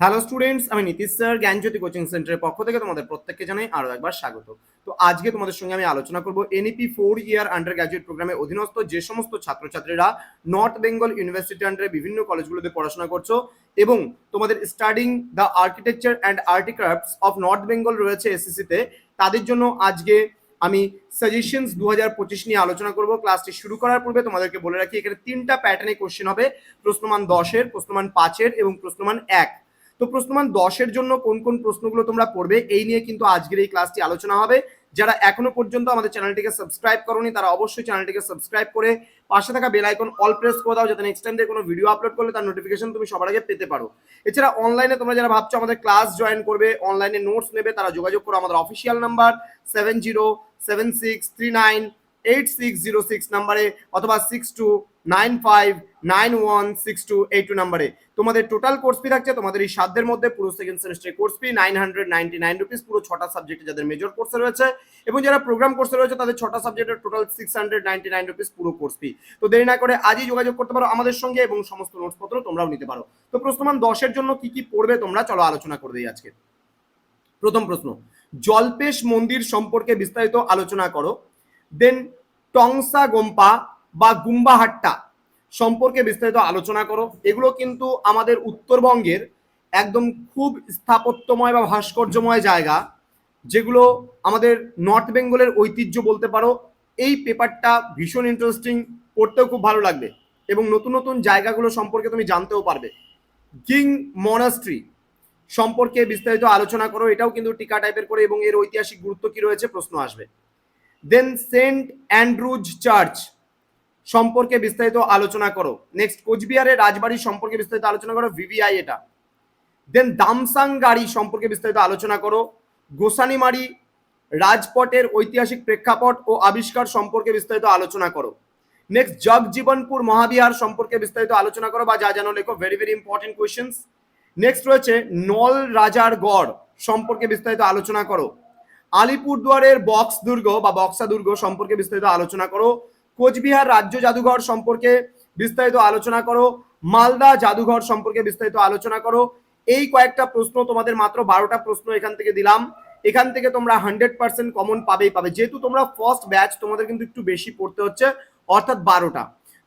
Hello students আমি Nitish sir, জ্ঞানজ্যোতি coaching সেন্টারের পক্ষ থেকে তোমাদের প্রত্যেককে জানাই আরও একবার স্বাগত। তো আজকে তোমাদের সঙ্গে আমি আলোচনা করব NEP four year undergraduate প্রোগ্রামে অধীনস্থ যে সমস্ত ছাত্রছাত্রীরা নর্থ বেঙ্গল ইউনিভার্সিটি আন্ডারে বিভিন্ন কলেজগুলোতে পড়াশোনা করছ এবং তোমাদের studying the architecture and artcrafts of North Bengal রয়েছে এসএসসিতে তাদের জন্য আজকে আমি সাজেশনস দু হাজার পঁচিশ নিয়ে আলোচনা করব। ক্লাসটি শুরু করার পূর্বে তোমাদেরকে বলে রাখি, এখানে তিনটা প্যাটার্নে কোশ্চেন হবে। প্রশ্নমান দশের, প্রশ্নমান পাঁচের এবং প্রশ্নমান এক। তো প্রশ্নমান দশের জন্য কোন কোন প্রশ্নগুলো তোমরা পড়বে, এই নিয়ে কিন্তু আজকের এই ক্লাসটি আলোচনা হবে। যারা এখনও পর্যন্ত আমাদের চ্যানেলটিকে সাবস্ক্রাইব করোনি, তারা অবশ্যই চ্যানেলটিকে সাবস্ক্রাইব করে পাশে থাকা বেল আইকন অল প্রেস করে দাও, যাতে নেক্সট টাইম দিয়ে কোনো ভিডিও আপলোড করলে তার নোটিফিকেশন তুমি সবার আগে পেতে পারো। এছাড়া অনলাইনে তোমরা যারা ভাবছ আমাদের ক্লাস জয়েন করবে অনলাইনে নোটস নেবে, তারা যোগাযোগ করো আমাদের official number seven zero seven six three nine eight six zero six নাম্বারে অথবা six two nine five nine one six two eight two নাম্বারে। তোমাদের টোটাল কোর্স ফি থাকছে, তোমাদের এই সাধ্যের মধ্যে পুরো second semester course fee nine hundred ninety nine rupees পুরো ছটা সাবজেক্টে যাদের মেজর কোর্সে রয়েছে এবং যারা প্রোগ্রাম কোর্সে রয়েছে, তাদের ছটা সাবজেক্টের total six hundred ninety nine rupees পুরো কোর্স ফি তো দেরি না করে আজই যোগাযোগ করতে পারো আমাদের সঙ্গে এবং সমস্ত নোটসপত্র তোমরাও নিতে পারো। তো প্রশ্নমান দশের জন্য কি কি পড়বে তোমরা চলো আলোচনা করে দিই আজকে। প্রথম প্রশ্ন, জলপেশ মন্দির সম্পর্কে বিস্তারিত আলোচনা করো। দেন টংসা গোম্পা বা গুম্বাহাট্টা সম্পর্কে বিস্তারিত আলোচনা করো। এগুলো কিন্তু আমাদের উত্তরবঙ্গের একদম খুব স্থাপত্যময় বা ভাস্কর্যময় জায়গা, যেগুলো আমাদের নর্থ বেঙ্গলের ঐতিহ্য বলতে পারো। এই পেপারটা ভীষণ ইন্টারেস্টিং পড়তেও খুব ভালো লাগবে এবং নতুন নতুন জায়গাগুলো সম্পর্কে তুমি জানতেও পারবে। কিং মনাস্ট্রি সম্পর্কে বিস্তারিত আলোচনা করো, এটাও কিন্তু টিকা টাইপের করে এবং এর ঐতিহাসিক গুরুত্ব কি রয়েছে প্রশ্ন আসবে। দেন সেন্ট অ্যান্ড্রুজ চার্চ সম্পর্কে বিস্তারিত আলোচনা করো। নেক্সট কোচবিহারের রাজবাড়ি সম্পর্কে বিস্তারিত আলোচনা করো ভিভিআই এটা। দেন দামসাং গাড়ি সম্পর্কে বিস্তারিত আলোচনা করো। গোসানিমারি রাজপটের ঐতিহাসিক প্রেক্ষাপট ও আবিষ্কার সম্পর্কে বিস্তারিত আলোচনা করো। নেক্সট জগজীবনপুর মহাবিহার সম্পর্কে বিস্তারিত আলোচনা করো বা যা জানো লেখো very very important questions next রয়েছে নল রাজার গড় সম্পর্কে বিস্তারিত আলোচনা করো। আলিপুরদুয়ারের বক্স দুর্গ বা বক্সা দুর্গ সম্পর্কে বিস্তারিত আলোচনা করো। কোচবিহার রাজ্য জাদুঘর সম্পর্কে বিস্তারিত আলোচনা করো। মালদা জাদুঘর সম্পর্কে বিস্তারিত আলোচনা করো। এই কয়েকটা প্রশ্ন তোমাদের মাত্র বারোটা প্রশ্ন এখান থেকে দিলাম। এখান থেকে তোমরা হান্ড্রেড পার্সেন্ট কমন পাবেই পাবে। যেহেতু তোমরা ফার্স্ট ব্যাচ তোমাদের কিন্তু একটু বেশি পড়তে হচ্ছে, অর্থাৎ বারোটা।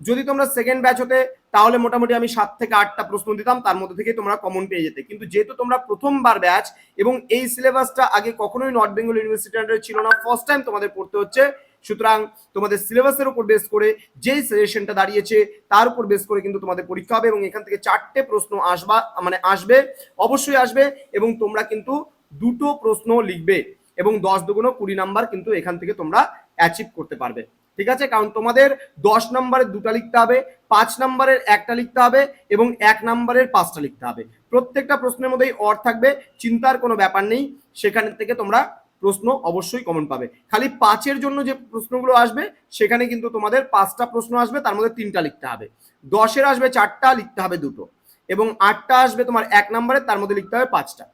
যদি তোমরা সেকেন্ড ব্যাচ হতে, তাহলে মোটামুটি আমি সাত থেকে আটটা প্রশ্ন দিতাম, তার মধ্যে থেকে তোমরা কমন পেয়ে যেতে। কিন্তু যেহেতু তোমরা প্রথমবার ব্যাচ এবং এই সিলেবাসটা আগে কখনোই নর্থ বেঙ্গল ইউনিভার্সিটি আন্ডারে ছিল না ফার্স্ট টাইম তোমাদের পড়তে হচ্ছে, সুতরাং তোমাদের সিলেবাসের উপর বেস করে যেই সাজেশনটা দাঁড়িয়েছে, তার উপর বেস করে কিন্তু তোমাদের পরীক্ষা হবে, এবং এখান থেকে চারটে প্রশ্ন আসবা মানে আসবে, অবশ্যই আসবে, এবং তোমরা কিন্তু দুটো প্রশ্ন লিখবে, এবং দশ দুগুণ কুড়ি নাম্বার কিন্তু এখান থেকে তোমরা অ্যাচিভ করতে পারবে। ঠিক আছে? কারণ তোমাদের দশ নম্বরের দুটা লিখতে হবে, পাঁচ নম্বরের একটা লিখতে হবে এবং এক নম্বরের পাঁচটা লিখতে হবে। প্রত্যেকটা প্রশ্নের মধ্যেই অর থাকবে, চিন্তার কোনো ব্যাপার নেই। সেখান থেকে তোমরা প্রশ্ন অবশ্যই কমন পাবে। খালি পাঁচের জন্য যে প্রশ্নগুলো আসবে, সেখানে কিন্তু তোমাদের পাঁচটা প্রশ্ন আসবে, তার মধ্যে তিনটা লিখতে হবে। দশের আসবে চারটা, লিখতে হবে দুটো। এবং আটটা আসবে তোমার এক নম্বরের তার মধ্যে লিখতে হবে পাঁচটা।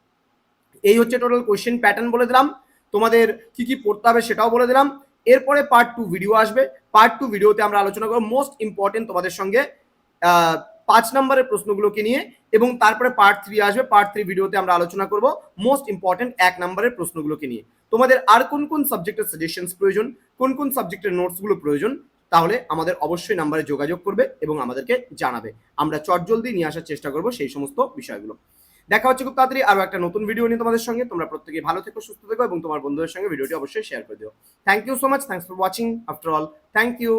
এই হচ্ছে টোটাল কোয়েশ্চেন প্যাটার্ন বলে দিলাম। তোমাদের কি কি পড়তে হবে সেটাও বলে দিলাম। এরপরে পার্ট টু ভিডিও আসবে। পার্ট টু ভিডিওতে আমরা আলোচনা করব মোস্ট ইম্পর্টেন্ট তোমাদের সঙ্গে পাঁচ নম্বরের প্রশ্নগুলোকে নিয়ে এবং তারপরে পার্ট থ্রি আসবে। পার্ট থ্রি ভিডিওতে আমরা আলোচনা করব মোস্ট ইম্পর্টেন্ট এক নম্বরের প্রশ্নগুলোকে নিয়ে। তোমাদের আর কোন কোন সাবজেক্টের সাজেশনস প্রয়োজন, কোন কোন সাবজেক্টের নোটসগুলো প্রয়োজন, তাহলে আমাদের অবশ্যই নাম্বারে যোগাযোগ করবে এবং আমাদেরকে জানাবে। আমরা চটজলদি নিয়ে আসার চেষ্টা করব সেই সমস্ত বিষয়গুলো। দেখা হচ্ছে খুব তাড়াতাড়ি আরও একটা নতুন ভিডিও নিয়ে তোমাদের সঙ্গে। তোমরা প্রত্যেকে ভালো থেকো, সুস্থ থেকো এবং তোমার বন্ধুদের সঙ্গে ভিডিওটি অবশ্যই শেয়ার করে দিও। Thank you so much thanks for watching after all thank you